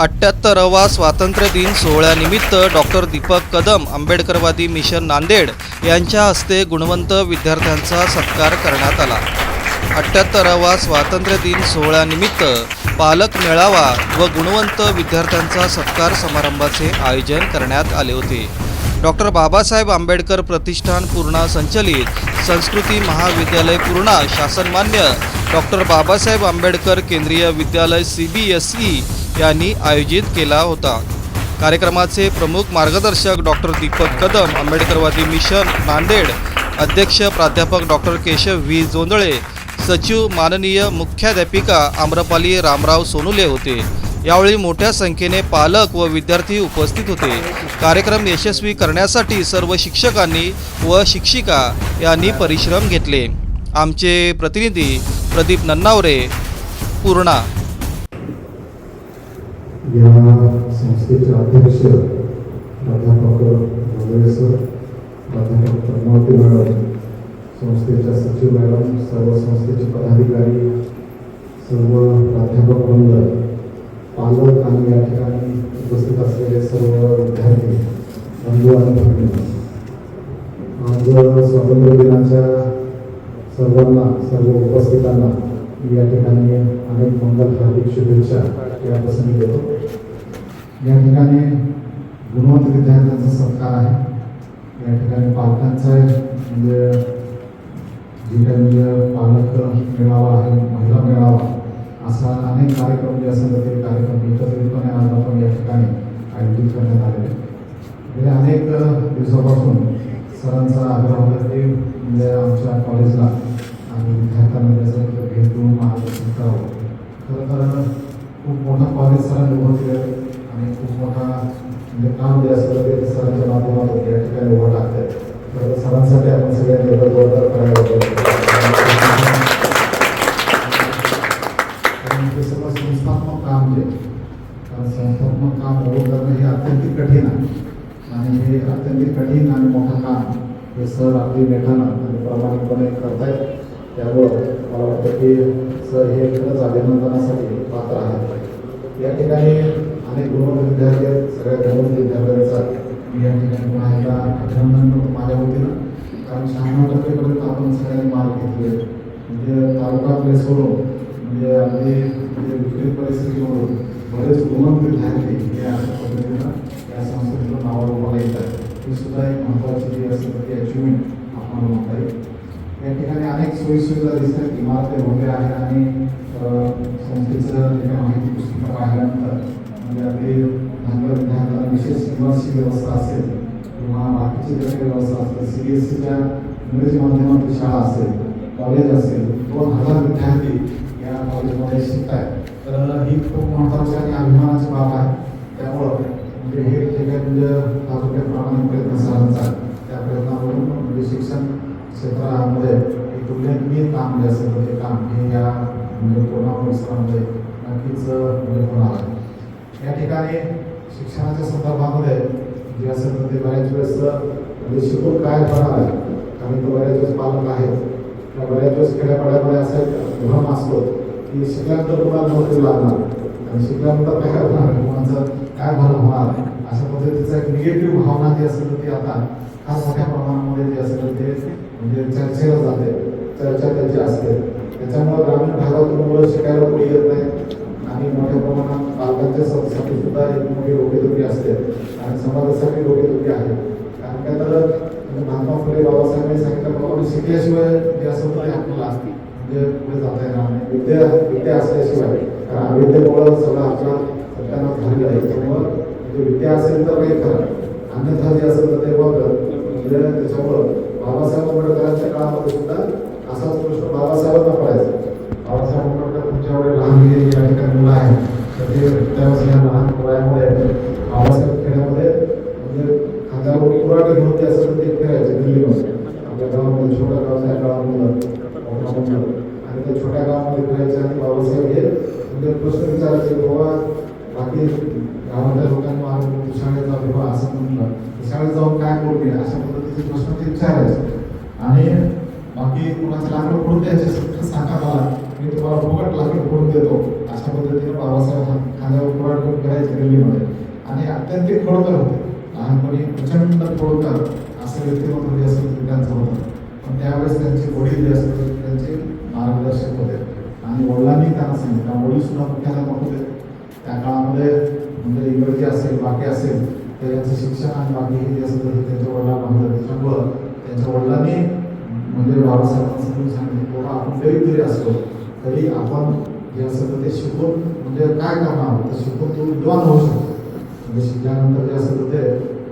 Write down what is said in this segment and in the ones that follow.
अठ्ठ्याहत्तरावा स्वातंत्र्य दिन सोहळ्यानिमित्त डॉक्टर दीपक कदम आंबेडकरवादी मिशन नांदेड यांच्या हस्ते गुणवंत विद्यार्थ्यांचा सत्कार करण्यात आला. अठ्ठ्याहत्तरावा स्वातंत्र्य दिन सोहळ्यानिमित्त पालक मेळावा व गुणवंत विद्यार्थ्यांचा सत्कार समारंभाचे आयोजन करण्यात आले होते. डॉक्टर बाबासाहेब आंबेडकर प्रतिष्ठान पूर्णा संचलित संस्कृती महाविद्यालय पूर्णा शासनमान्य डॉक्टर बाबासाहेब आंबेडकर केंद्रीय विद्यालय सी बी एस ई यांनी आयोजित केला होता. कार्यक्रमाचे प्रमुख मार्गदर्शक डॉक्टर दीपक कदम आंबेडकरवादी मिशन नांदेड अध्यक्ष प्राध्यापक डॉक्टर केशव व्ही. जोंदळे सचिव माननीय मुख्याध्यापिका आम्रपाली रामराव सोनुले होते. यावेळी मोठ्या संख्येने पालक व विद्यार्थी उपस्थित होते. कार्यक्रम यशस्वी करण्यासाठी सर्व शिक्षकांनी व शिक्षिका यांनी परिश्रम घेतले. आमचे प्रतिनिधी प्रदीप नन्नावरे पूर्णा या संस्थेचे अध्यक्ष प्राध्यापक जोंधळे सर प्राध्यापक पद्मावती मॅडम संस्थेच्या सचिव मॅडम सर्व संस्थेचे पदाधिकारी सर्व प्राध्यापक वृंद पालक आणि या ठिकाणी उपस्थित असलेले सर्व विद्यार्थी बंधू आणि भगिनी आज स्वातंत्र्य दिनाच्या सर्वांना सर्व उपस्थितांना या ठिकाणी अनेक मंगल हार्दिक शुभेच्छा या प्रसंगी देतो. या ठिकाणी गुणवंत विद्यार्थ्यांचा सत्कार आहे. या ठिकाणी पालकांचा म्हणजे जे काही म्हणजे पालक मेळावा आहे महिला मेळावा असा अनेक कार्यक्रम जे असेल तर ते कार्यक्रम एकत्रितपणे आज आपण या ठिकाणी आयोजित करण्यात आलेले गेल्या अनेक दिवसापासून सरांचा आग्रह होता की म्हणजे आमच्या कॉलेजला आणि विद्यार्थ्यांना त्याचं भेट देऊन मार्गदर्शन करावं. खरं तर खूप मोठं कॉलेज सरांनी उभं केलं आणि खूप मोठा म्हणजे काम जे असतं ते सरांच्या माध्यमातून या ठिकाणी उभं टाकतंय तर सरांसाठी आपण सगळ्यांनी एकदा जोरदार करायला ते सगळं संस्थात्मक काम जे कारण संस्थात्मक काम उभं करणं हे अत्यंत कठीण आहे आणि हे अत्यंत कठीण आणि मोठं काम हे सर आपली मेठानं आणि प्रामाणिकपणे करतायत त्यामुळं मला वाटतं की सर हे खरंच अभिनंदनासाठी पात्र आहेत या ठिकाणी अनेक गुणवंत विद्यार्थी आहेत सगळ्या गुणवंत विद्यार्थ्यांचा मी या ठिकाणी पुन्हा एकदा अभिनंदन करतो माझ्या वतीनं. कारण शहाण्णव टक्केपर्यंत आपण सगळ्यांनी मार्क घेतले म्हणजे तालुका सोडून म्हणजे अगदी म्हणजे विपरीत परिस्थितीमधून बरेच गुणवंत विद्यार्थी हे अशा पद्धतीनं या संस्थेतून नावावर मला येतात ही सुद्धा एक महत्त्वाची जी असेल ती अचिव्हमेंट आपण म्हणता येईल. या ठिकाणी अनेक सोयीसुविधा दिसतात. इमारती वगैरे आहेत आणि संस्थेचं जे काही माहिती पुस्तकं पाहिल्यानंतर म्हणजे अगदी नंतर विद्यार्थ्यांना विशेष निवासी व्यवस्था असेल किंवा बाकीची काही व्यवस्था असेल सी बी एस सीच्या इंग्रजी माध्यमातली शाळा असेल कॉलेज असेल दोन हजार विद्यार्थी या कॉलेजमध्ये शिकत आहेत तर ही खूप महत्त्वाची आणि अभिमानाची बाब आहे. त्यामुळं म्हणजे हे जे काही म्हणजे तालुक्याप्रमाणे प्रयत्न सरांचा त्या प्रयत्नावरून म्हणजे शिक्षण क्षेत्रामध्ये एक उल्लेखनीय काम जे असेल तर ते काम हे या म्हणजे कोरोना परिसरामध्ये नक्कीच ठिकाणी शिक्षणाच्या संदर्भामध्ये जे असेल तर ते बऱ्याच वेळेस म्हणजे शिकून काय होणार आहे? कारण तो बऱ्याच वेळेस पालक आहेत. त्या बऱ्याच वेळेस खेड्यापाड्यामध्ये असा एक भ्रम असतो की शिकल्यानंतर कुणाला नोकरी लागणार? आणि शिकल्यानंतर काय होणार? मुलांचं काय भलं होणार? अशा पद्धतीचा एक निगेटिव्ह भावना जी असेल ती आता फार मोठ्या प्रमाणामध्ये जे असेल ते म्हणजे चर्चेला जाते. चर्चा त्याची असते. त्याच्यामुळे ग्रामीण भागातून मुलं शिकायला कोणी येत नाही आणि मोठ्या प्रमाणात पालकांच्या संस्थांनी सुद्धा एक मोठी डोकेदुखी असते आणि समाजासाठी डोकेदुखी आहे. कारण काय तर म्हणजे महात्मा फुले बाबासाहेबांनी सांगितल्याप्रमाणे शिकल्याशिवाय जे असं तर ते आपल्याला म्हणजे पुढे जाता येणार नाही. विद्या विद्या असल्याशिवाय. कारण अविद्येमुळं सगळं आपला सत्यानाश झालेलं आहे. त्यामुळं म्हणजे विद्या असेल तर काही खरं अन्यथा जे असेल तर ते मग म्हणजे त्याच्यामुळं बाबासाहेब आंबेडकरांच्या काळामध्ये सुद्धा असाच प्रश्न बाबासाहेबांना पडायचा. ठिकाणी मुलं आहेत तर ते त्यावेळेस या लहान वयामध्ये बाबासाहेब खेड्यामध्ये म्हणजे खांद्यावर पुराटे घेऊन ते असं ते फिरायचे दिल्लीमध्ये आपल्या गावामध्ये छोट्या गावाच्या गावामध्ये मोठ्या मोठ्या आणि त्या छोट्या गावामध्ये फिरायचे आणि बाबासाहेब हे म्हणजे प्रश्न विचारायचे की बाबा बाकी गावातल्या लोकांनी मला तू शाळेत जाऊ किंवा असं म्हटलं तर शाळेत जाऊन काय बोलणे अशा पद्धतीचे प्रश्न ते विचारायचे आणि बाकी कुणाचं लागलं पडून द्यायचे सगळं सांगा मला मी तुम्हाला फुकट लाकूड फोडून देतो अशा पद्धतीने बाबासाहेब हा खांद्यावर कुराड घेऊन फिरायचे आणि अत्यंत खोडकर होते. लहानपणी प्रचंड खोडकर असं व्यक्तिमत्व जे असेल त्यांचं होतं. पण त्यावेळेस त्यांचे वडील जे असतात त्यांचे मार्गदर्शक होते. आणि वडिलांनी त्यांना सांगितलं. वडील सुद्धा मुख्याध्यापक होते. त्या काळामध्ये म्हणजे इंग्रजी असेल बाकी असेल तर यांचं शिक्षण आणि बाकी हे जे असेल ते त्यांच्या वडिलांना होतं. त्याच्यामुळं त्यांच्या वडिलांनी म्हणजे बाबासाहेबांना समजून सांगितलं बाबा आपण गरीब जरी असलो तरी आपण जे असं तर ते शिकून म्हणजे काय करणार? आहोत तर शिकून तो विद्वान होऊ शकतो. म्हणजे शिकल्यानंतर जे असं तर ते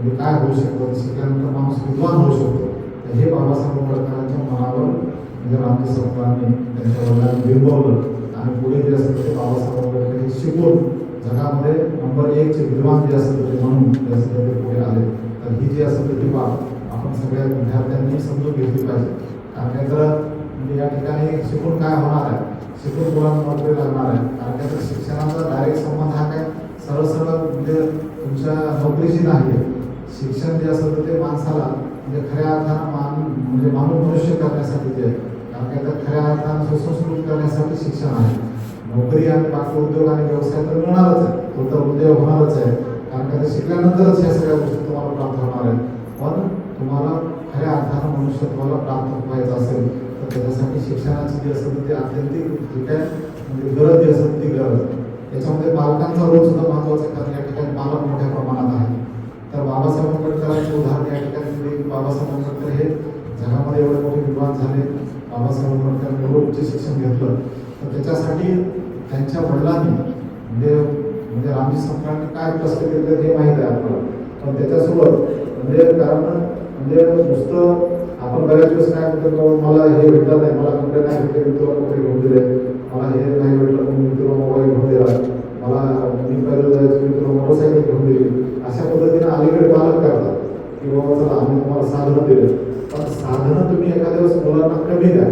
म्हणजे काय होऊ शकतं? शिकल्यानंतर माणूस विद्वान होऊ शकतो. तर हे बाबासाहेब आंबेडकरांच्या मनावर म्हणजे रामजी सरकारांनी त्यांच्या वडिलांनी बिंबवलं. आणि पुढे जे असतं ते बाबासाहेब आंबेडकर हे शिकून जगामध्ये नंबर एकचे विद्वान जे असतं ते म्हणून जे असेल ते पुढे आले. तर ही जी असतं तर ही बाब आपण सगळ्या विद्यार्थ्यांनी समजून घेतली पाहिजे. कारण काय? तर म्हणजे या ठिकाणी शिकून काय होणार आहे शिकून मुलांना नोकरी लागणार आहे? कारण काय तर शिक्षणाचा डायरेक्ट संबंध हा काय सरळ सरळ म्हणजे तुमच्या नोकरीशी नाही आहे. शिक्षण जे असतं ते माणसाला म्हणजे खऱ्या अर्थानं मान म्हणजे मानव मनुष्य करण्यासाठी ते कारण काय तर खऱ्या अर्थानं सुसंस्कृत करण्यासाठी शिक्षण आहे. नोकरी आणि बाकी उद्योग आणि व्यवसाय तर मिळणारच आहे. तो तर उद्योग होणारच आहे. कारण काय तर शिकल्यानंतरच ह्या सगळ्या गोष्टी तुम्हाला प्राप्त होणार आहेत. पण तुम्हाला खऱ्या अर्थानं मनुष्यत्वाला प्राप्त व्हायचं असेल त्याच्यासाठी शिक्षणाची जी असं ती आत्यंतिक जी काय म्हणजे गरज जी असेल ती गरज. याच्यामध्ये पालकांचा रोल सुद्धा महत्त्वाचा आहे कारण या ठिकाणी पालक मोठ्या प्रमाणात आहे तर बाबासाहेब आंबेडकरांचे उदाहरण या ठिकाणी दिले बाबासाहेब आंबेडकर हे जगामध्ये एवढे मोठे विद्वान झाले बाबासाहेब आंबेडकरांनी एवढं उच्च शिक्षण घेतलं. तर त्याच्यासाठी त्यांच्या वडिलांनी म्हणजे म्हणजे रामजी सरकारने काय कष्ट केले हे माहीत आहे आपल्याला. पण त्याच्यासोबत म्हणजे कारण म्हणजे नुसतं आपण बऱ्याच दिवस काय म्हणतो बाबा मला हे भेटलं नाही मला कपडे नाही भेटले मी तुला कपडे घेऊन दिले मला हे नाही भेटलं म्हणून मी तुला मोबाईल घेऊन दिला मला मी पहिलं जायचं मी तुला मोटरसायकल घेऊन दिली अशा पद्धतीने अलीकडे पालक करतात की बाबा चला आम्ही तुम्हाला साधनं दिले पण साधनं तुम्ही एखाद्या वेळेस मुलांना कमी द्या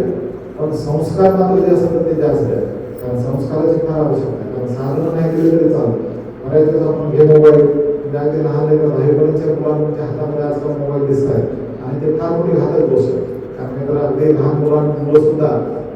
पण संस्कार मात्र जे असतात ते जास्त द्या कारण संस्काराची फार आवश्यकता आहे कारण साधनं नाही दिले तरी चालतं बऱ्याच वेळेस आपण घे मोबाईल म्हणजे अगदी लहान लेकर दहावीपर्यंतच्या मुलांच्या हातामध्ये आजकाल मोबाईल दिसत आहेत आणि ते फार मोठी घातक गोष्ट आहे कारण काय तर अगदी लहान मुलां मुलं सुद्धा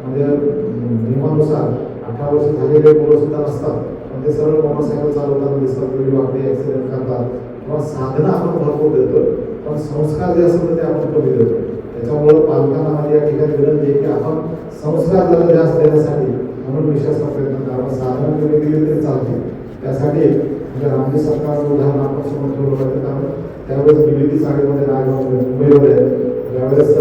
म्हणजे अं, नियमानुसार अठरा वर्ष झालेले मुलं सुद्धा नसतात पण ते सरळ मोटरसायकल चालवताना दिसतात वेळी वाकडे ॲक्सिडेंट करतात किंवा साधनं आपण भरपूर देतो पण संस्कार जे असतात ते आपण कमी देतो त्याच्यामुळं पालकांना माझी या ठिकाणी विनंती आहे की आपण संस्कार जरा जास्त देण्यासाठी म्हणून विशेष प्रयत्न करावा साधारण कमी दिली तरी चालते. त्यासाठी म्हणजे राज्य सरकारचं उदाहरण आपण समोर ठेवलं पाहिजे. कारण त्यावेळेस बीबीपी चाळीमध्ये रायगावमध्ये मुंबईमध्ये. त्यावेळेस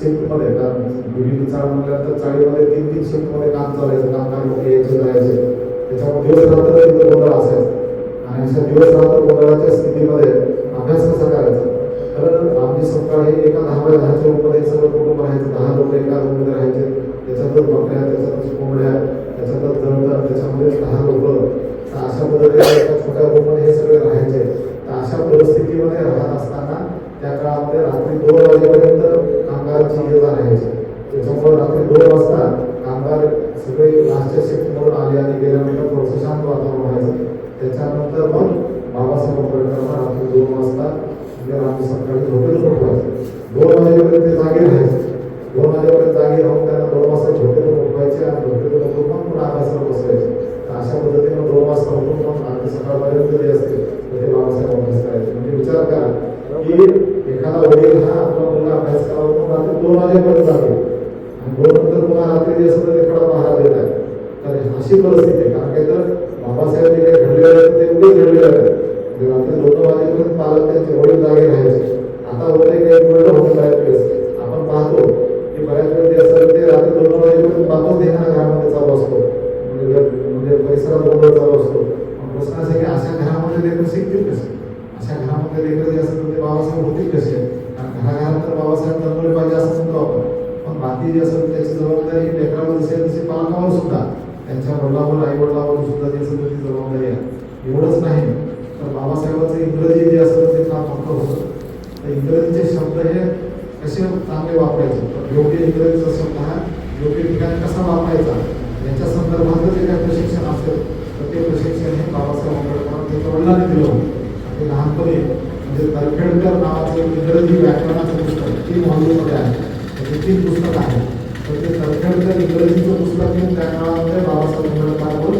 शिफ्टमध्ये कारण बीबीपी चाळ म्हटल्यानंतर चाळीमध्ये तीन तीन शिफ्टमध्ये काम चालायचं कामगार लोक यायचे जायचे. त्याच्यामुळे दिवस रात्र गोंधळ असायचं. आणि अशा दिवस रात्र गोंधळाच्या स्थितीमध्ये अभ्यास कसा करायचा? तर सकाळी एका दहा एका दहाव्या दहाच्या रूपमध्ये सगळं कुटुंब राहायचं. दहा लोक एका रूममध्ये राहायचे. त्याच्यातच बकऱ्या त्याच्यातच कोंबड्या त्याच्यातच जळतात त्याच्यामध्ये दहा लोक. तर अशा पद्धतीने एका छोट्या रूममध्ये हे सगळे राहायचे. तर अशा परिस्थितीमध्ये राहत असताना त्या काळामध्ये रात्री दोन वाजेपर्यंत कामगारांची ये जा राहायची. त्याच्यामुळे रात्री दोन वाजता कामगार सगळे लास्टच्या शिफ्टमधून आले आणि गेल्यानंतर थोडंसं शांत वातावरण व्हायचं. त्याच्यानंतर मग बाबासाहेब आंबेडकरांना रात्री दोन वाजता म्हणजे राज्य सरकारने दोन वाजेपर्यंत ते जागे राहायचे दोन वाजेपर्यंत जागे राहून त्यांना दोन वाजता झोपेतून उठवायचे आणि झोपेतून पण इंग्रजीचे शब्द हे कसे चांगले वापरायचे? योग्य इंग्रजीचा शब्द हा योग्य ठिकाणी कसा वापरायचा? याच्या संदर्भात जे काही प्रशिक्षण असेल तर ते प्रशिक्षण हे बाबासाहेब आंबेडकर त्याच्या वडिलांनी दिलं होतं. ते लहानपणी म्हणजे तर्खेडकर नावाचं इंग्रजी व्याकरणाचं पुस्तक तीन मॉलमध्ये आहे. त्याचे तीन पुस्तक आहे तर ते तलखडचं इंग्रजीचं पुस्तक घेऊन त्या काळामध्ये बाबासाहेब आंबेडकरांवर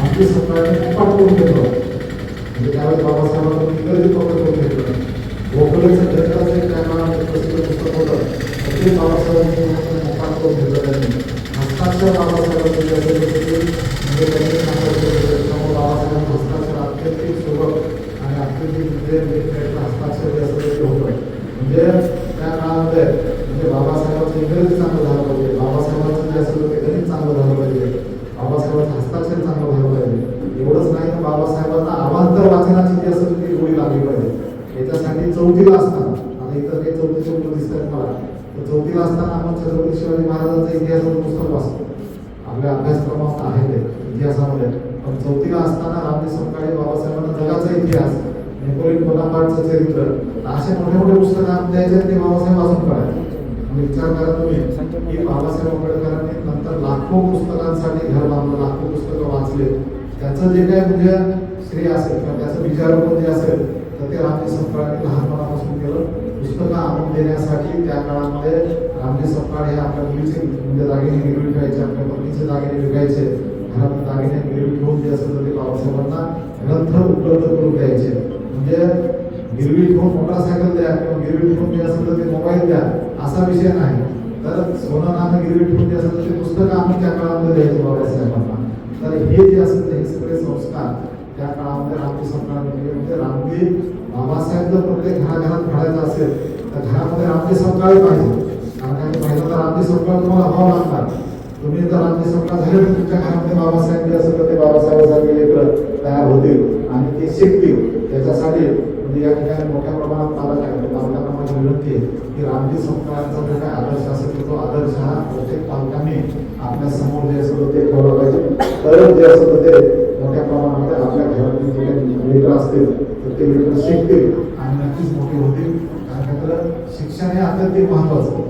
आमची सरकारने पाठ करून घेतलं म्हणजे त्यावेळेस बाबासाहेबांना इंग्रजी पकड करून घेतलं. गोखलेचं जनताचं एक प्रसिद्ध पुस्तक होतं ते बाबासाहेबांनी करून घेतलं त्यांनी हस्ताक्षर बाबासाहेबांचं म्हणजे त्यांनी त्यामुळे बाबासाहेबांचं हस्ताक्षर सुबक आणि अत्यंत म्हणजे त्याचं हस्ताक्षर जे होतं म्हणजे त्या काळामध्ये म्हणजे बाबासाहेबांचं इंग्रजी चांगलं झालं पाहिजे बाबासाहेबांचं जे असेल ते गणित चांगलं झालं पाहिजे बाबासाहेबांचं हस्ताक्षर चांगलं झालं पाहिजे एवढंच नाही तर बाबासाहेबांना अवांतर वाचनाची जी असेल ती गोळी लागली पाहिजे याच्यासाठी चौथीला असताना आता इतर काही चौथीचे मुलं दिसतात मला तर चौथीला असताना आपण छत्रपती शिवाजी महाराजांचा इतिहासाचं पुस्तक वाचतो. आपल्या अभ्यासक्रमात आहे ते इतिहासामध्ये. पण चौथीला असताना रामजी सपकाळे बाबासाहेबांना जगाचा इतिहास नेपोलियन बोनापार्टचं चरित्र असे मोठे मोठे पुस्तकं आम्ही द्यायचे ते बाबासाहेब वाचून काढायचे. विचार करा तुम्ही की बाबासाहेब आंबेडकरांनी नंतर लाखो पुस्तकांसाठी घर बांधलं लाखो पुस्तकं वाचले. त्याचं जे काही म्हणजे श्रेय असेल किंवा त्याचं विचार जे असेल तर ते रामजी सपकाळांनी लहानपणापासून केलं. पुस्तकं आणून देण्यासाठी त्या काळामध्ये रामजी सपकाळ हे आपल्या मुलीचे म्हणजे दागिने गिरवी ठेवायचे आपल्या पत्नीचे दागिने विकायचे घरात दागिने गिरवी ठेवून जे असेल तर ते बाबासाहेबांना ग्रंथ उपलब्ध करून द्यायचे. म्हणजे गिरवी ठेवून मोटारसायकल द्या किंवा गिरवी ठेवून जे असेल तर ते मोबाईल द्या असा विषय नाही. तर सोनं नाणं गिरवी ठेवून जे असेल तर ते पुस्तकं आम्ही त्या काळामध्ये द्यायचो बाबासाहेबांना. तर हे जे असेल ते हे सगळे संस्कार त्या काळामध्ये रामजी सपकाळ म्हणजे रामजी बाबासाहेब जर प्रत्येक घराघरात घालायचं असेल तर घरामध्ये रात्री सपकाळ पाहिजे. कारण पाहिजे तर रात्री सकाळ तुम्हाला हवा लागणार. तुम्ही जर रात्री सकाळ झाले तर तुमच्या घरामध्ये बाबासाहेब असं असेल तर ते बाबासाहेबांसारखे लेकर तयार होतील आणि ते शिकतील. त्याच्यासाठी म्हणजे या ठिकाणी मोठ्या प्रमाणात पालक आहे पालकांना माझी विनंती आहे की रामजी सपकाळांचा जो काय आदर्श असेल तो आदर्श हा प्रत्येक पालकांनी आपल्यासमोर जे असेल ते ठेवलं पाहिजे. तरच जे असेल ते मोठ्या प्रमाणामध्ये आपल्या घरातील जे काही असतील ते लेकरं शिकते आणि नक्कीच मोठे होतील. कारण का तर शिक्षण हे अत्यंत महत्वाचं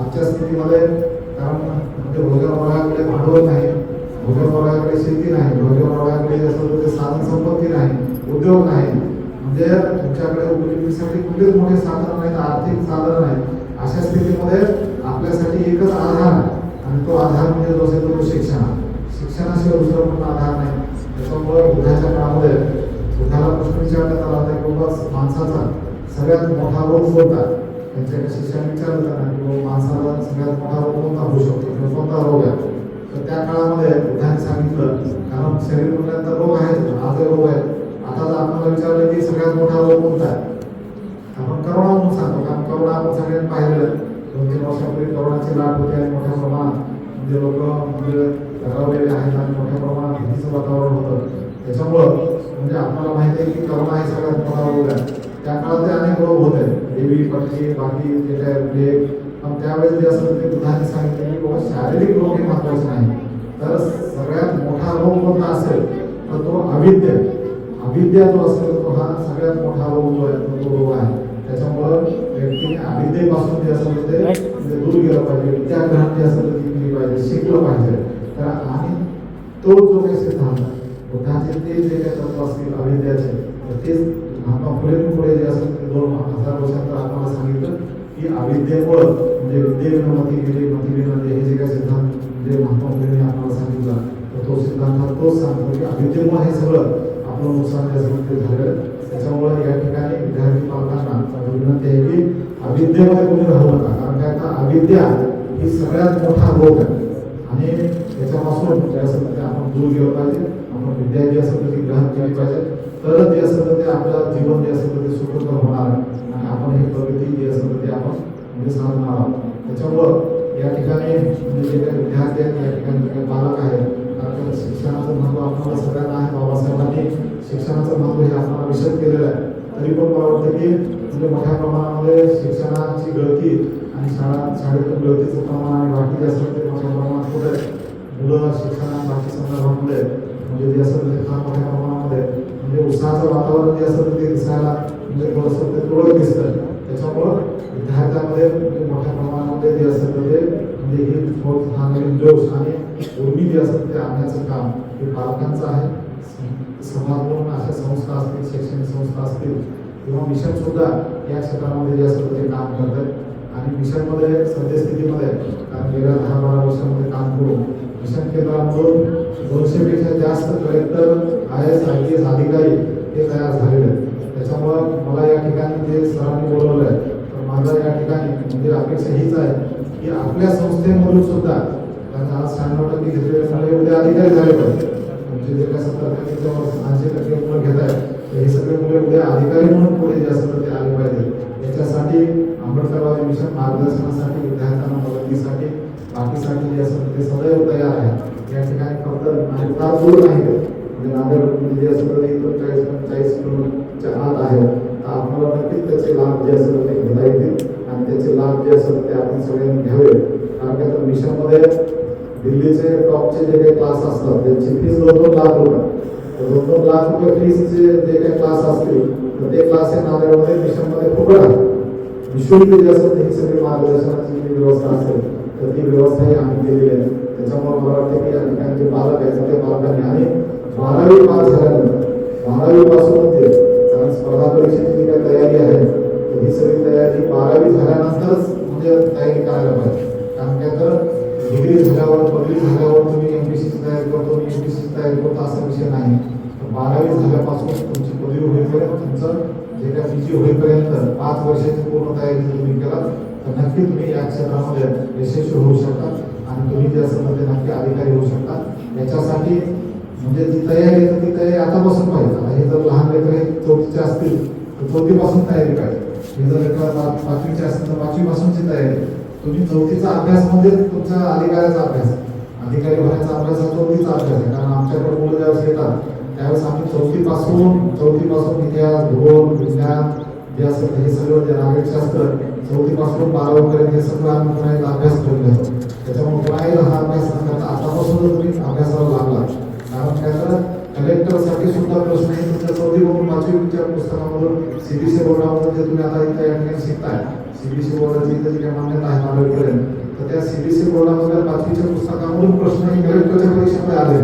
आजच्या स्थितीमध्ये कारण म्हणजे रोजगार वर्गाकडे भांडवल नाही रोजगार वर्गाकडे शेती नाही रोजगार वर्गाकडे जे ते साधन संपत्ती नाही उद्योग नाही. म्हणजे तुमच्याकडे उपजीविकेसाठी कुठलेच मोठे साधन नाहीत आर्थिक साधन नाही अशा स्थितीमध्ये आपल्यासाठी एकच आधार आणि तो आधार म्हणजे जो असेल तो शिक्षण शिक्षणाशिवाय दुसरा पण आधार नाही. त्याच्यामुळे बुद्धाच्या काळामध्ये त्याला प्रश्न विचारला आला आता बाबा माणसाचा सगळ्यात मोठा रोग कोणता त्यांच्या शिष्याने विचारलं त्यांना की बाबा माणसाला सगळ्यात मोठा रोग कोणता होऊ शकतो? किंवा कोणता रोग आहे? तर त्या काळामध्ये बुद्धाने सांगितलं कारण शरीर म्हटल्यानंतर रोग आहेत आज रोग आहेत आता जर आपल्याला विचारलं की सगळ्यात मोठा रोग कोणता आहे? आपण करोना म्हणून सांगतो कारण करोना आपण सगळ्यांनी पाहिलेलं दोन तीन वर्षापूर्वी करोनाची लाट होती आणि मोठ्या प्रमाणात म्हणजे लोक म्हणजे दगावलेले आहेत आणि मोठ्या प्रमाणात भीतीचं वातावरण होतं. त्याच्यामुळं म्हणजे आपल्याला माहिती आहे की करोना हे सगळ्यात मोठा रोग आहे. त्या काळात ते अनेक रोग होते. देवी पटकी बाकी जे काय प्लेग पण त्यावेळेस जे असं ते दुधाने सांगितलं की बाबा शारीरिक रोग हे महत्त्वाचे नाही. तर सगळ्यात मोठा रोग कोणता असेल तर तो अविद्य. अविद्या जो असेल तो हा सगळ्यात मोठा रोग जो आहे तो रोग आहे. त्याच्यामुळं व्यक्तीने अविद्येपासून जे असेल ते म्हणजे दूर गेलं पाहिजे. विद्याग्रहण जे असेल ते केली पाहिजे. शिकलं पाहिजे. तर आणि तो जो काही सिद्धांत बुद्धाचे ते जे काही तत्व असतील अविद्याचे तर तेच महात्मा फुलेंनी पुढे जे असेल ते दोन हजार वर्षांतर आम्हाला सांगितलं की अविद्येमुळं म्हणजे विद्येविनं मती गेली मतीविनं हे जे काही सिद्धांत जे महात्मा फुलेंनी आम्हाला सांगितला तर तो सिद्धांत तोच सांगतो की अविद्येमुळे हे सगळं आपलं नुकसान जे असेल ते झालं त्याच्यामुळे या ठिकाणी विद्यार्थी पालकांना विनंती आहे की अविद्येमध्ये कोणी राहू नका कारण काय आता अविद्या ही सगळ्यात मोठा रोग आहे आणि त्याच्यापासून जे असेल ते म्हणजे आपण दूर गेलं पाहिजे आपण विद्या जी असं तर ती ग्रहण केली पाहिजे तरच जे असं ते आपलं जीवन जे असेल ते सुखकर होणार आणि आपण हे प्रगती जी असं ते आपण म्हणजे साधणार आहोत. त्याच्यामुळं या ठिकाणी म्हणजे जे काही विद्यार्थी आहेत या ठिकाणी जे काही पालक आहेत कारण शिक्षणाचं महत्त्व आपल्याला सगळ्यांना आहे बाबासाहेबांनी शिक्षणाचं महत्त्व हे आपल्याला विशद केलेलं आहे. तरी पण मला वाटतं की म्हणजे मोठ्या प्रमाणामध्ये शिक्षणाची गळती आणि शाळा शाळेत गळतीचं प्रमाण आणि बाकी असं ते मोठ्या प्रमाणात होत आहे. मुलं शिक्षण आणि बाकी संदर्भामध्ये म्हणजे जे असं ते फार मोठ्या प्रमाणामध्ये म्हणजे उत्साहाचं वातावरण जे असेल ते दिसायला म्हणजे थोडंसं ते तुरळक दिसतं. त्याच्यामुळं विद्यार्थ्यांमध्ये म्हणजे मोठ्या प्रमाणामध्ये जे असतं ते म्हणजे ही थोड हा नवीन जोश आणि उर्मी जे असतं ते आणण्याचं काम हे पालकांचं आहे. समाज म्हणून अशा संस्था असतील शैक्षणिक संस्था असतील किंवा मिशन सुद्धा या क्षेत्रामध्ये जे असतं ते काम करतात. आणि मिशनमध्ये सद्यस्थितीमध्ये कारण गेल्या दहा बारा वर्षामध्ये काम करून मिशन केंद्रामधून दोनशेपेक्षा जास्त collector I S I P S अधिकारी हे तयार झालेले आहेत. त्याच्यामुळं मला या ठिकाणी जे सरांनी बोलवलं आहे तर माझा या ठिकाणी म्हणजे अपेक्षा हीच आहे की आपल्या संस्थेमधून सुद्धा आज शहाण्णव टक्के घेतलेले सगळे उद्या अधिकारी झाले पाहिजे. म्हणजे जे काय सत्तर टक्के ऐंशी टक्के मुलं घेत आहेत हे सगळे मुले उद्या अधिकारी म्हणून पुढे जे असतात ते आले पाहिजे. याच्यासाठी आंबेडकरवादी मिशन मार्गदर्शनासाठी विद्यार्थ्यांना मदतीसाठी बाकीसाठी जे असं ते सदैव तयार आहे. या ठिकाणी फक्त फार दूर नाही म्हणजे नांदेड जे असं ते इथून चाळीस पंचाळीस किलोमीटरच्या आत आहे तर आपल्याला नक्कीच त्याचे लाभ जे असेल ते घेता येतील आणि त्याचे लाभ जे असतात ते आपण सगळ्यांनी घ्यावे कारण की आता मिशनमध्ये दिल्लीचे टॉपचे जे काही क्लास असतात त्यांची फीस दोन दोन लाख रुपये. तर दोन दोन लाख रुपये फीसचे जे काही क्लास असतील तर ते क्लास हे नांदेडमध्ये मिशनमध्ये फुकट आहे निशुल्क जे असतं सगळी मार्गदर्शनाची जी व्यवस्था असेल तर ती व्यवस्थाही आम्ही केलेली आहे. त्याच्यामुळे मला वाटतं की अनेकांचे पालक आहेत ते पालकांनी आणि बारावी पास झाल्यानंतर बारावी पासून ते कारण स्पर्धा परीक्षेची जी काही तयारी आहे तर ही सगळी तयारी बारावी झाल्यानंतरच म्हणजे तयारी करायला पाहिजे. कारण काय तर डिग्री झाल्यावर पदवी झाल्यावर तुम्ही एम पी सीची तयारी करतो मी एम पी सीची तयारी करतो असा विषय नाही. तर बारावी झाल्यापासून तुमची पदवी होईपर्यंत तुमचं जे काय विजय होईपर्यंत पाच वर्षाची पूर्ण तयारी जर तुम्ही केला तर नक्की तुम्ही या क्षेत्रामध्ये यशस्वी होऊ शकता आणि तुम्ही त्या असेल नक्की अधिकारी होऊ शकता. याच्यासाठी म्हणजे ती तयारी तर ती तयारी आतापासून पाहिजे. आता हे जर लहान लेकर हे चौथीचे असतील तर चौथीपासून तयारी पाहिजे. हे जर लेकर पाचवीचे असतील तर पाचवीपासूनची तयारी. तुम्ही चौथीचा अभ्यास म्हणजे तुमचा अधिकाऱ्याचा अभ्यास. अधिकारी होण्याचा अभ्यास हा चौथीचा अभ्यास आहे कारण आमच्याकडे मुलं ज्यावेळेस येतात. त्यावेळेस आम्ही चौथीपासून चौथीपासून इतिहास भूगोल विज्ञान जे असतं हे सगळं जे नागरिकशास्त्र चौथीपासून बारावीपर्यंत हे सगळं आम्ही पुन्हा एकदा अभ्यास करून घेतो. त्याच्यामुळे पुन्हा एकदा हा अभ्यास न करता आतापासून तुम्ही अभ्यासाला लागला कारण काय तर कलेक्टरसाठी सुद्धा प्रश्न आहे तुमच्या चौथी बघून पाचवीच्या पुस्तकामधून सीबीसी बोर्डामधून जे तुम्ही आता इथे या ठिकाणी शिकताय सीबीसी बोर्डाची इथे जी मान्यता आहे बारावीपर्यंत तर त्या सीबीसी बोर्डामधल्या पाचवीच्या पुस्तकामधून प्रश्न हे कलेक्टरच्या परीक्षेमध्ये आले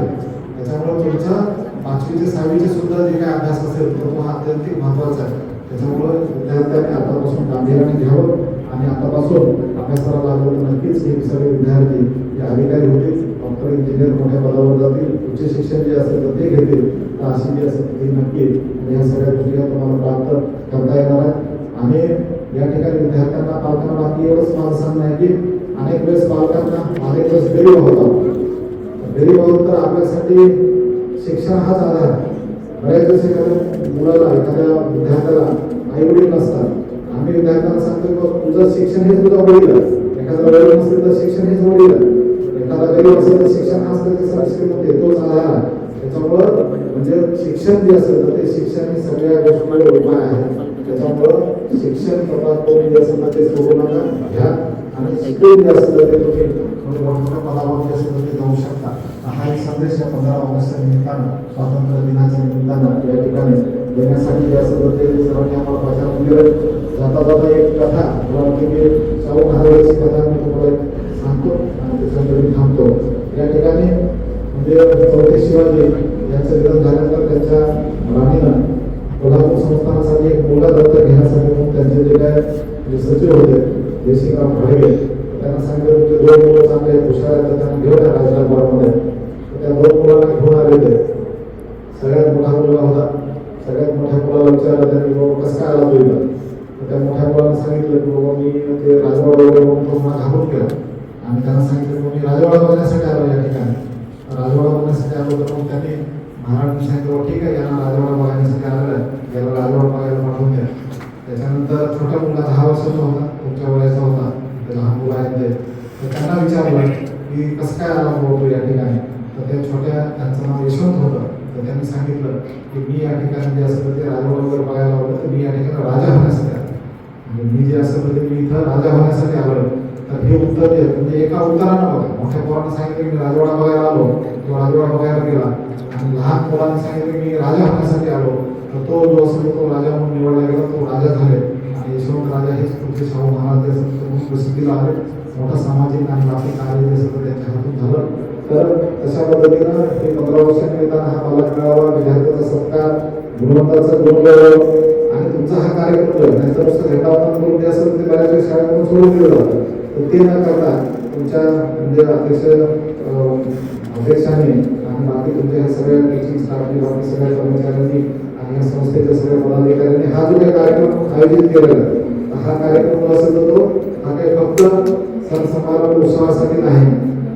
त्याच्यामुळे तुमचं पाचवीचे सहावीचे सुद्धा जे काही अभ्यास असेल तर तो हा अत्यंत महत्त्वाचा आहे. त्याच्यामुळे विद्यार्थ्यांनी आतापासून गांभीर्याने घ्यावं आणि आतापासून अभ्यासाला लागलं. तर नक्कीच हे सगळे विद्यार्थी हे अधिकारी होतील डॉक्टर इंजिनियर मोठ्या पदावर जातील उच्च शिक्षण जे असेल तर ते घेतील तर अशी जी असेल ती नक्की. आणि सगळ्या गोष्टी तुम्हाला प्राप्त करता येणार आहेत. आणि या ठिकाणी विद्यार्थ्यांना पालकांना बाकी एवढंच माझं सांगणं आहे की अनेक वेळेस पालकांना अनेक वेळेस गरीब होतात. गरीब होत तर आपल्यासाठी शिक्षण हाच आधार बऱ्याच दिवशी मुलाला एखाद्या विद्यार्थ्याला आई वडील नसतात. आम्ही विद्यार्थ्यांना सांगतो की तुझं शिक्षण हेच तुझा वडील एखादा वडील नसेल तर शिक्षण हेच वडील एखादा गरीब असेल तर शिक्षण हाच त्याचे संस्कृत संस्कृती तोच आधार आहे. त्याच्यामुळं म्हणजे शिक्षण जे असेल तर ते शिक्षण हे सगळ्या गोष्टीमध्ये उपाय आहे. त्याच्यामुळं शिक्षण कपात करून जे असेल तर ते सोडू नका घ्या. आणि शिकून जे असेल तर ते तुम्ही थोडे मोठमोठ्या पदावर जे असेल तर ते जाऊ शकता. हा एक संदेश या पंधरा ऑगस्ट निमित्तानं स्वातंत्र्य दिनाच्या निमित्तानं या ठिकाणी देण्यासाठी या असेल सर्वांनी आम्हाला प्रचार दिलं. जाता जाता एक कथा मला वाटते की शाहू महाराजांची कथा मी तुम्हाला एक सांगतो आणि त्याच्यामध्ये थांबतो. या ठिकाणी म्हणजे चौथे शिवाजी यांचं निधन झाल्यानंतर त्यांच्या राणीनं कोल्हापूर संस्थानासाठी एक मुलगा दत्त घेण्यासाठी म्हणून त्यांचे जे काय जे सचिव होते देशिकराव भाडगे त्यांना सांगितलं तुमचे दोन मुलं चांगले हुशार आहेत त्यांना घेऊन या राजकारणामध्ये त्या दोन मुलांना घेऊन आले सगळ्यात मोठा मुलगा होता. सगळ्यात मोठ्या मुलाला विचारलं त्यांनी बाबा कसं काय आला तुला त्या मोठ्या मुलांना सांगितलं की बाबा मी ते राजवाडा वगैरे तो मला घाबरून गेला. आणि त्यांना सांगितलं की मी राजवाडा बघण्यासाठी आलो या ठिकाणी. राजवाडा बघण्यासाठी आलो तर मग त्यांनी महाराजांनी सांगितलं ठीक आहे यांना राजवाडा बघण्यासाठी आलेला आहे. याला राजवाडा बघायला पाठवून द्या. त्याच्यानंतर छोटा मुलगा दहा वर्षाचा होता तुमच्या वयाचा होता. लहान मुलं आहेत ते. तर त्यांना विचारलं की कसं काय आला बाबा तू या ठिकाणी? तर त्या छोट्या त्यांचं नाव यशवंत होतं. तर त्यांनी सांगितलं की मी या ठिकाणी जे असेल ते राजवाडा वगैरे बघायला आवडलं तर मी या ठिकाणी राजा होण्यासाठी आलो. म्हणजे मी जे असं ते मी इथं राजा होण्यासाठी आलो. तर हे उत्तर देत म्हणजे एका उत्तरानं बघा. मोठ्या पोरांनी सांगितलं की मी राजवाडा बघायला आलो. तो राजवाडा बघायला गेला. आणि लहान पोरांनी सांगितलं की मी राजा होण्यासाठी आलो. तर तो जो असेल तो राजा म्हणून निवडला गेला तो राजा झाले. आणि यशवंत राजा हेच पुढचे शाहू महाराज प्रसिद्धीला आले. मोठा सामाजिक आणि बाकी कार्य जे सगळं त्यांच्या हातून झालं. तर तशा पद्धतीनं हे पंधरा वर्षांनी येताना हा पालक मिळावा विद्यार्थ्याचा सत्कार गुणवंताचा गौरव आणि तुमचा हा कार्यक्रम जो आहे त्यांचा नुसतं झेंडावंदन करून द्या असं म्हणजे ते बऱ्याच वेळेस शाळेमधून सोडून दिलं जातं. तर ते न करता तुमच्या म्हणजे अध्यक्ष अं, आणि बाकी तुमच्या ह्या सगळ्या टीचिंग स्टाफनी बाकी सगळ्या कर्मचाऱ्यांनी आणि या संस्थेच्या सगळ्या पदाधिकाऱ्यांनी हा जो काही कार्यक्रम आयोजित केलेला हा कार्यक्रम असेल तर तो हा काही फक्त सण समारंभ उत्सवासाठी नाही.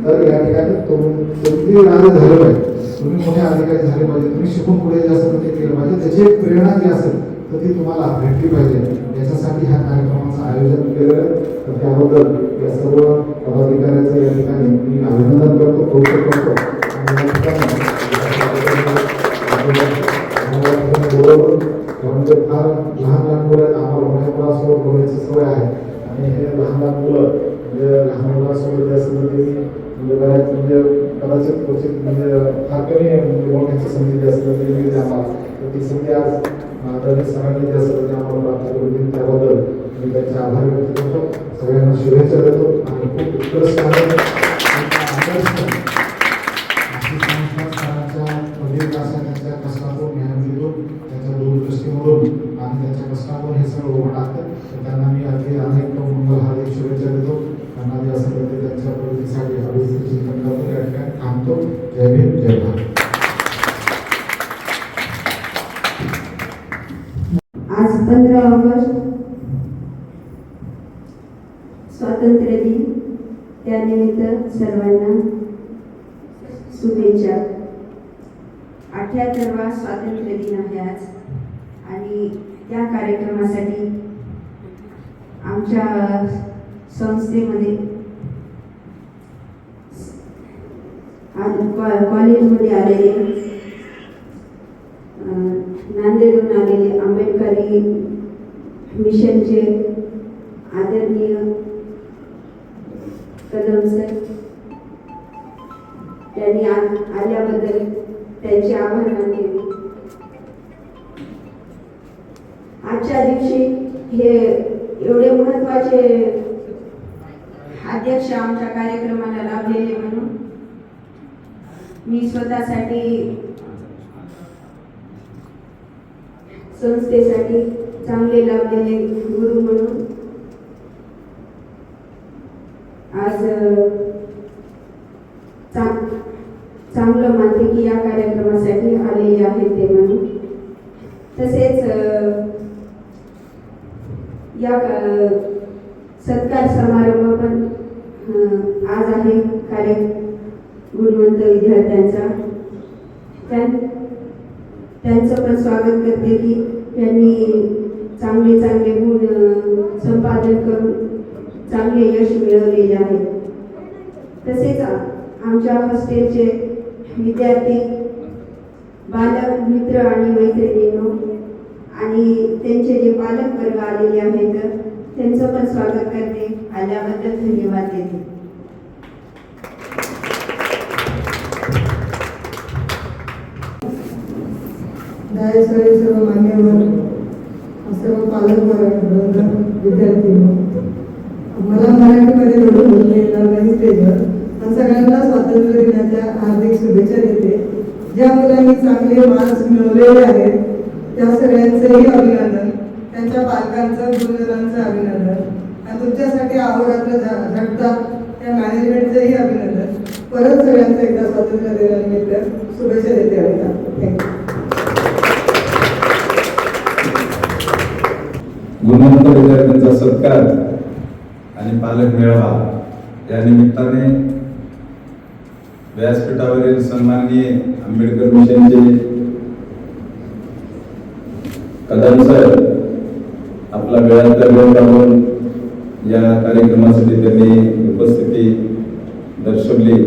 तर या ठिकाणी तुम्ही राजे झाले पाहिजे तुम्ही मोठे अधिकारी झाले पाहिजे. तुम्ही शिकून पुढे जास्त ते केलं पाहिजे त्याची एक प्रेरणा जी असेल तर ती तुम्हाला भेटली पाहिजे. याच्यासाठी ह्या कार्यक्रमाचं आयोजन केलं तर त्याबद्दल या सर्व पदाधिकाऱ्यांचं या ठिकाणी मी अभिनंदन करतो कौतुक करतो. म्हणजे फार लहान लहान मुलं आहेत आम्हाला मोठ्या मुलासोबत बोलायची सवय आहे. आणि हे लहान लहान मुलं म्हणजे लहान मुलासोबत जे असेल म्हणजे बऱ्याच म्हणजे कदाचित क्वचित म्हणजे फार कमी म्हणजे बोलण्याची संधी जी असेल ती मिळते आम्हाला. तर ती संधी आज आदरणीय सरांनी जी असेल ती आम्हाला प्राप्त करून त्याबद्दल मी त्यांचे आभार व्यक्त करतो. सगळ्यांना शुभेच्छा देतो आणि खूप उत्कृष्ट नांदेडून आलेले आंबेडकरी मिशनचे आदरणीय कदम सर. त्यांनी आल्याबद्दल त्यांचे आभार मानले आजच्या दिवशी हे एवढे महत्त्वाचे अध्यक्ष आमच्या कार्यक्रमाला लाभलेले म्हणून मी स्वतःसाठी संस्थेसाठी चांगले लाभलेले गुरु म्हणून. आज चांगलं मानते की या कार्यक्रमासाठी आलेले आहेत ते म्हणून. तसेच या अ, सत्कार समारंभ पण अ, आज आहे कार्य गुणवंत विद्यार्थ्यांचा त्यां- त्यांचं पण स्वागत करते की त्यांनी चांगले चांगले गुण अ, संपादन करून चांगले यश मिळवलेले आहे तसेच आ- आमच्या हॉस्टेलचे विद्यार्थी बालक मित्र आणि मैत्रिणींनो आणि त्यांचे जे पालक वर्ग आलेले आहेत त्यांचं पण स्वागत करते आल्याबद्दल धन्यवाद देते दयासरी सर्व मान्यवर सर्व पालक वर्ग विद्यार्थी मला मराठीमध्ये एवढं बोलले येणार नाही स्टेजवर पण सगळ्यांना स्वातंत्र्य दिनाच्या हार्दिक शुभेच्छा देते ज्या मुलांनी चांगले मिळवलेले आहेत. त्या सगळ्यांचंही अभिनंदन. त्यांच्या पालकांचं गुरुजनांचं अभिनंदन. आणि तुमच्यासाठी अहोरात्र झ- झटतात त्या मॅनेजमेंटचंही अभिनंदन. परत सगळ्यांचं एकदा स्वातंत्र्य दिनानिमित्त शुभेच्छा देते अनिता गुणवंत विद्यार्थ्यांचा सत्कार आणि पालक मेळावा या निमित्ताने व्यासपीठावरील सन्माननीय आंबेडकर मिशनचे कदम सर आपला वेळातला वेळ काढून या कार्यक्रमासाठी त्यांनी उपस्थिती दर्शवली.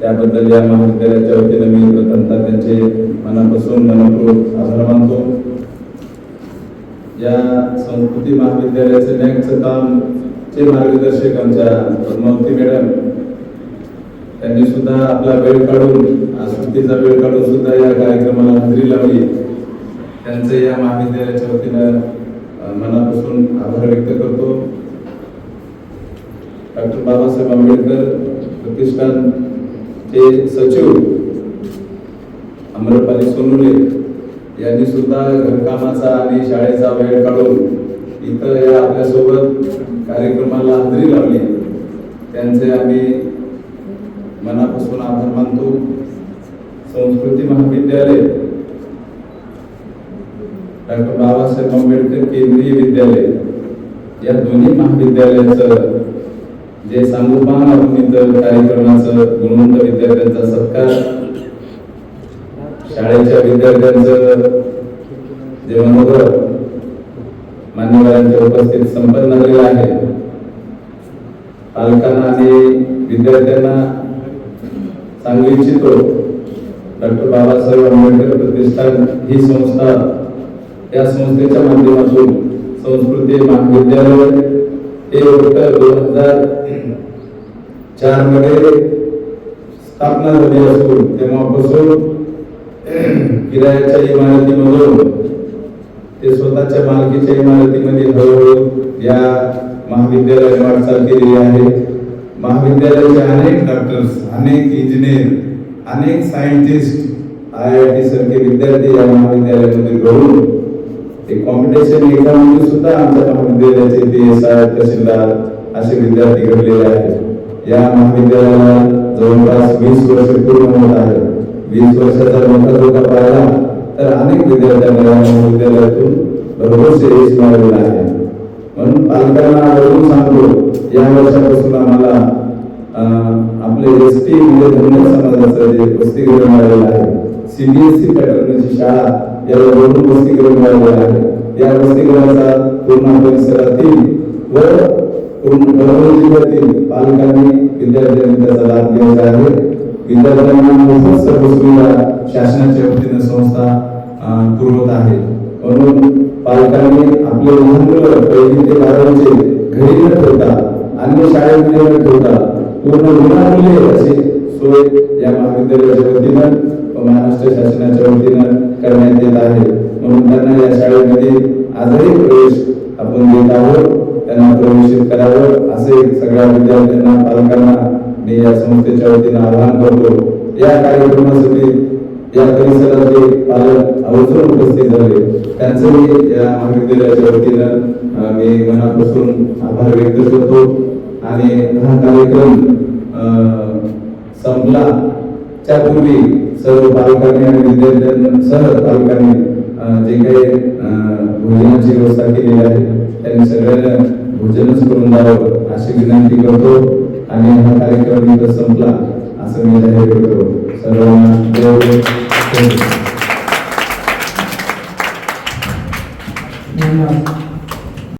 त्याबद्दल या महाविद्यालयाच्या वतीनं मी प्रथमतः त्यांचे मनापासून मनपूर्वक आभार मानतो. या संस्कृती महाविद्यालयाचे नॅकचं काम चे मार्गदर्शक आमच्या पद्मावती मॅडम. त्यांनी सुद्धा आपला वेळ काढून आज सुट्टीचा वेळ काढून सुद्धा या कार्यक्रमाला हजेरी लावली. त्यांचं या महाविद्यालयाच्या वतीनं मनापासून आभार व्यक्त करतो. डॉक्टर बाबासाहेब आंबेडकर प्रतिष्ठानचे सचिव अमरपाली सोनुले यांनी सुद्धा घरकामाचा आणि शाळेचा वेळ काढून इथं या आपल्यासोबत कार्यक्रमाला हजेरी लावली. त्यांचे आम्ही मनापासून आभार मानतो. संस्कृती महाविद्यालय डॉक्टर बाबासाहेब आंबेडकर केंद्रीय विद्यालय या दोन्ही महाविद्यालयाचं जे सांगोपान अभिनीत कार्यक्रमाचं गुणवंत विद्यार्थ्यांचा सत्कार शाळेच्या विद्यार्थ्यांचं जे मनोगत मान्यवरांच्या उपस्थित संपन्न झालेलं आहे. पालकांना आणि विद्यार्थ्यांना सांगू इच्छितो डॉक्टर बाबासाहेब आंबेडकर प्रतिष्ठान ही संस्था या संस्थेच्या माध्यमातून संस्कृती महाविद्यालय हे वर्ष दोन हजार चारमध्ये स्थापना झाली असून तेव्हापासून किरायाच्या इमारतीमधून ते स्वतःच्या मालकीच्या इमारतीमध्ये हळूहळू या महाविद्यालयाने वाटचाल केलेली आहे. महाविद्यालयाचे अनेक डॉक्टर्स अनेक इंजिनियर अनेक सायंटिस्ट आय आय टी सारखे विद्यार्थी या महाविद्यालयामध्ये घडून ते कॉम्पिटिशन एक्झाममध्ये सुद्धा आमच्या महाविद्यालयाचे ते साहेब तहसीलदार असे विद्यार्थी घडलेले आहेत. या महाविद्यालयाला जवळपास वीस वर्ष पूर्ण होत आहे वीस वर्षाचा मोठा धोका पाहिला तर अनेक विद्यार्थ्यांना या महाविद्यालयातून भरपूरसे यश मिळालेलं आहे. म्हणून पालकांना वरून सांगतो या वर्षापासून आम्हाला आपले एस टी म्हणजे धन्य समाजाचं जे वसतिगृह मिळालेलं आहे सीबीएसई पॅटर्नची शाळा याला दोन वसतिगृह मिळाले आहे. या वसतिगृहाचा पूर्ण परिसरातील व जिल्ह्यातील पालकांनी विद्यार्थ्यांनी त्याचा लाभ घ्यायचा आहे. विद्यार्थ्यांना मोफत सर्व सुविधा शासनाच्या वतीने संस्था पुरवत आहे. म्हणून पालकांनी आपले लहान मुलं पहिली ते बारावीचे घरी न ठेवता अन्य शाळेमध्ये न ठेवता पूर्ण विनामूल्य अशी सोय या महाविद्यालयाच्या वतीनं राज्य शासनाच्या वतीनं करण्यात येत आहे. म्हणून त्यांना या शाळेमध्ये आजही प्रवेश आपण देत आहोत. त्यांना प्रवेशित करावं असे सगळ्या विद्यार्थ्यांना पालकांना मी या संस्थेच्या वतीनं आवाहन करतो. या कार्यक्रमासाठी या परिसरातले पालक अवसर उपस्थित झाले त्यांचंही या महाविद्यालयाच्या वतीनं मी मनापासून आभार व्यक्त करतो. आणि हा कार्यक्रम अं, संपला. त्यापूर्वी सर्व पालकांनी आणि विद्यार्थ्यांसह पालकांनी जे काही भोजनाची व्यवस्था केलेली आहे त्यांनी सगळ्यांना भोजनच करून द्यावं अशी विनंती करतो. आणि हा कार्यक्रम इथं संपला. असं मी जाहीर करतो. सर्वांना